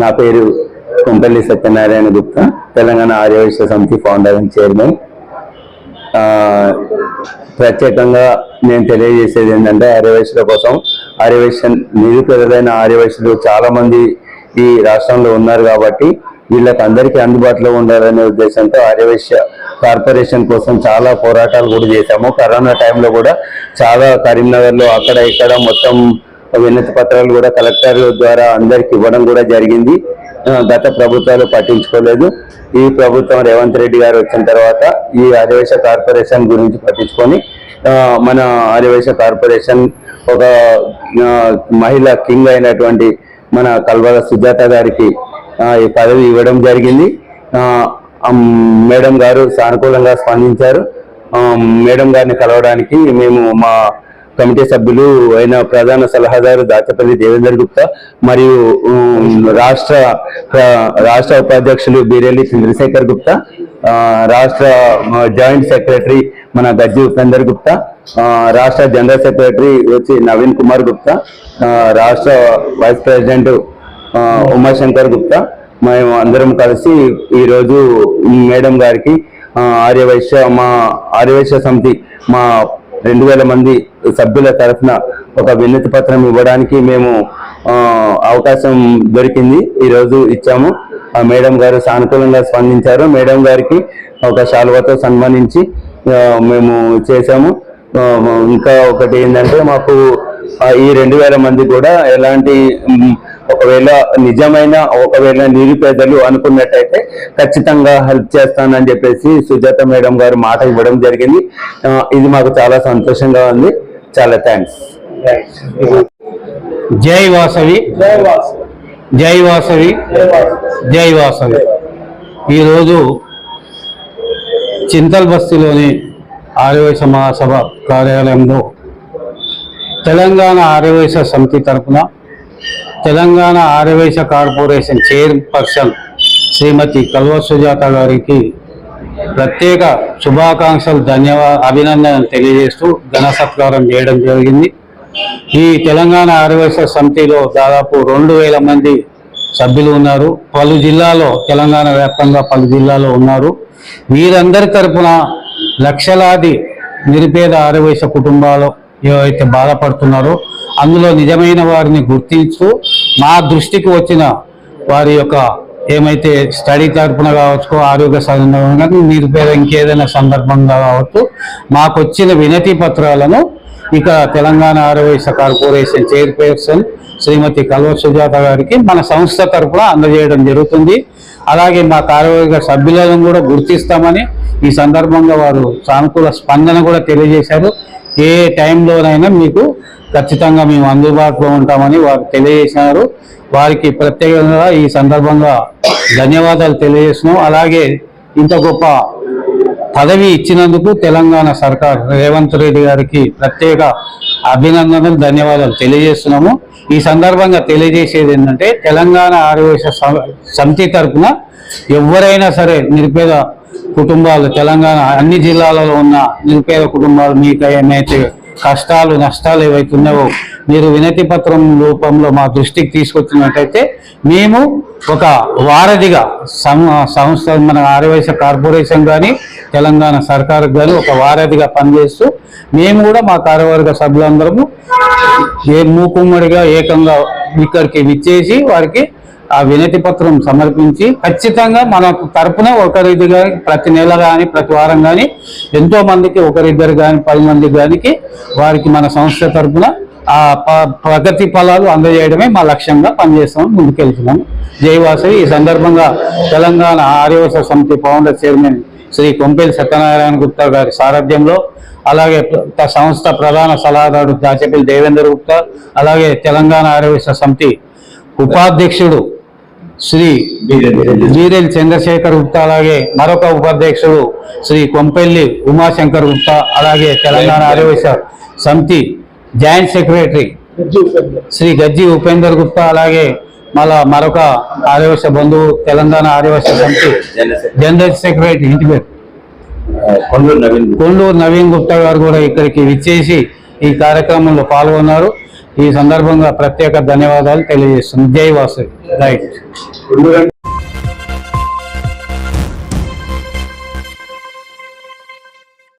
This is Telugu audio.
నా పేరు కుంపల్లి సత్యనారాయణ గుప్తా. తెలంగాణ ఆర్యవైశ్య సమితి ఫౌండర్ అండ్ చైర్మన్ ప్రత్యేకంగా నేను తెలియజేసేది ఏంటంటే ఆర్యవైశ్యుల కోసం ఆర్యవైశ్య నిరుపేదలైన ఆర్యవైశ్యులు చాలామంది ఈ రాష్ట్రంలో ఉన్నారు కాబట్టి వీళ్ళకి అందరికీ అందుబాటులో ఉండాలనే ఉద్దేశంతో ఆర్యవైశ్య కార్పొరేషన్ కోసం చాలా పోరాటాలు కూడా చేశాము. కరోనా టైంలో కూడా చాలా కరీంనగర్లో అక్కడ ఇక్కడ మొత్తం వినతి పత్రాలు కూడా కలెక్టర్ ద్వారా అందరికి ఇవ్వడం కూడా జరిగింది. గత ప్రభుత్వాలు పట్టించుకోలేదు. ఈ ప్రభుత్వం రేవంత్ రెడ్డి గారు వచ్చిన తర్వాత ఈ ఆదివేశ కార్పొరేషన్ గురించి పట్టించుకొని మన ఆదివేశ కార్పొరేషన్ ఒక మహిళ కింగ్ అయినటువంటి మన కల్వల సుజాత గారికి ఈ పదవి ఇవ్వడం జరిగింది. మేడం గారు సానుకూలంగా స్పందించారు. మేడం గారిని కలవడానికి మేము మా కమిటీ సభ్యులు అయిన ప్రధాన సలహాదారు దాచపల్లి దేవేందర్ గుప్తా మరియు రాష్ట్ర రాష్ట్ర ఉపాధ్యక్షులు బీరెల్లి చంద్రశేఖర్ గుప్తా రాష్ట్ర జాయింట్ సెక్రటరీ మన గజ్జి ఉపేందర్ గుప్తా రాష్ట్ర జనరల్ సెక్రటరీ వచ్చి నవీన్ కుమార్ గుప్తా రాష్ట్ర వైస్ ప్రెసిడెంట్ ఉమాశంకర్ గుప్తా మేము అందరం కలిసి ఈరోజు మేడం గారికి ఆర్యవైశ్య మా ఆర్యవైశ్య సమితి మా రెండు వేల మంది సభ్యుల తరఫున ఒక వినతి పత్రం ఇవ్వడానికి మేము అవకాశం దొరికింది. ఈరోజు ఇచ్చాము. ఆ మేడం గారు సానుకూలంగా స్పందించారు. మేడం గారికి ఒక శాలువతో సన్మానించి మేము చేశాము. ఇంకా ఒకటి ఏంటంటే మాకు ఈ రెండు వేల మంది కూడా ఎలాంటి ఒకవేళ నిజమైన ఒకవేళ నిరుపేదలు అనుకున్నట్టయితే ఖచ్చితంగా హెల్ప్ చేస్తానని చెప్పేసి సుజాత మేడం గారు మాట ఇవ్వడం జరిగింది. ఇది మాకు చాలా సంతోషంగా ఉంది. చాలా థ్యాంక్స్. జై వాసవి. జై వాసవి. జై వాసవి. ఈరోజు చింతల్ బస్తీలోని ఆర్యవైశ్య మహాసభ కార్యాలయంలో తెలంగాణ ఆర్యవైశ్య సమితి తరపున తెలంగాణ ఆర్యవైశ్య కార్పొరేషన్ చైర్పర్సన్ శ్రీమతి కల్వ సుజాత గారికి ప్రత్యేక శుభాకాంక్షలు ధన్యవాద అభినందనలు తెలియజేస్తూ ఘన సత్కారం చేయడం జరిగింది. ఈ తెలంగాణ ఆర్యవైశ్య సమితిలో దాదాపు రెండు వేల మంది సభ్యులు ఉన్నారు. పలు జిల్లాలో తెలంగాణ వ్యాప్తంగా పలు జిల్లాలో ఉన్నారు. వీరందరి తరపున లక్షలాది నిరుపేద ఆర్యవైశ్య కుటుంబాలు ఏవైతే బాధపడుతున్నారో అందులో నిజమైన వారిని గుర్తించు. మా దృష్టికి వచ్చిన వారి యొక్క ఏమైతే స్టడీ తరపున కావచ్చు ఆరోగ్య సాధన కానీ నిరుపేద ఇంకేదైనా సందర్భంగా కావచ్చు మాకు వచ్చిన వినతి పత్రాలను ఇక తెలంగాణ ఆరోగ్య కార్పొరేషన్ చైర్పర్సన్ శ్రీమతి కల్వ సుజాత గారికి మన సంస్థ తరపున అందజేయడం జరుగుతుంది. అలాగే మా కార్యవర్గ సభ్యులను కూడా గుర్తిస్తామని ఈ సందర్భంగా వారు సానుకూల స్పందన కూడా తెలియజేశారు. ఏ టైంలోనైనా మీకు ఖచ్చితంగా మేము అందుబాటులో ఉంటామని వారు తెలియజేసినారు. వారికి ప్రత్యేకంగా ఈ సందర్భంగా ధన్యవాదాలు తెలియజేస్తున్నాం. అలాగే ఇంత గొప్ప పదవి ఇచ్చినందుకు తెలంగాణ సర్కార్ రేవంత్ రెడ్డి గారికి ప్రత్యేక అభినందనలు ధన్యవాదాలు తెలియజేస్తున్నాము. ఈ సందర్భంగా తెలియజేసేది ఏంటంటే తెలంగాణ ఆరోగ్య సమితి తరపున ఎవరైనా సరే నిరుపేద కుటుంబాలు తెలంగాణ అన్ని జిల్లాలలో ఉన్న నిరుపేద కుటుంబాలు మీకు ఏమైతే కష్టాలు నష్టాలు ఏవైతే మీరు వినతి పత్రం రూపంలో మా దృష్టికి తీసుకొచ్చినట్టయితే మేము ఒక వారధిగా సంస్థ మన ఆర్యవైశ్య కార్పొరేషన్ కానీ తెలంగాణ సర్కారు కానీ ఒక వారధిగా పనిచేస్తూ మేము కూడా మా కార్యవర్గ సభ్యులందరము ఏ మూకుమ్మడిగా ఏకంగా ఇక్కడికి విచ్చేసి వారికి ఆ వినతి పత్రం సమర్పించి ఖచ్చితంగా మన తరపున ఒకరిద్దరు కానీ ప్రతి నెల కానీ ప్రతి వారం కానీ ఎంతో మందికి ఒకరిద్దరు కానీ పది మంది గానికి వారికి మన సంస్థ తరపున ఆ ప- ప్రగతి ఫలాలు అందజేయడమే మా లక్ష్యంగా పనిచేస్తాం ముందుకెళ్తున్నాం జయవాసవి ఈ సందర్భంగా తెలంగాణ ఆర్యవస సమితి ఫౌండర్ చైర్మన్ శ్రీ కొంపేలి సత్యనారాయణ గుప్తా గారి సారథ్యంలో అలాగే సంస్థ ప్రధాన సలహాదారు దాచపల్లి దేవేంద్ర గుప్తా అలాగే తెలంగాణ ఆర్యవస సమితి ఉపాధ్యక్షుడు శ్రీ వీరెల్ చంద్రశేఖర్ గుప్తా అలాగే మరొక ఉపాధ్యక్షుడు శ్రీ కొంపెల్లి ఉమాశంకర్ గుప్తా అలాగే తెలంగాణ ఆర్యవైశ్య సమితి జాయింట్ సెక్రటరీ శ్రీ గజ్జి ఉపేందర్ గుప్తా అలాగే మళ్ళా మరొక ఆర్యవైశ్య బంధువు తెలంగాణ ఆర్యవైశ్య సమితి జనరల్ సెక్రటరీ. ఇంటి పేరు. కొండూరు నవీన్ కొండూరు నవీన్ గుప్తా గారు కూడా ఇక్కడికి విచ్చేసి ఈ కార్యక్రమంలో పాల్గొన్నారు. ఈ సందర్భంగా ప్రత్యేక ధన్యవాదాలు తెలియజేస్తుంది జై వాసు రైట్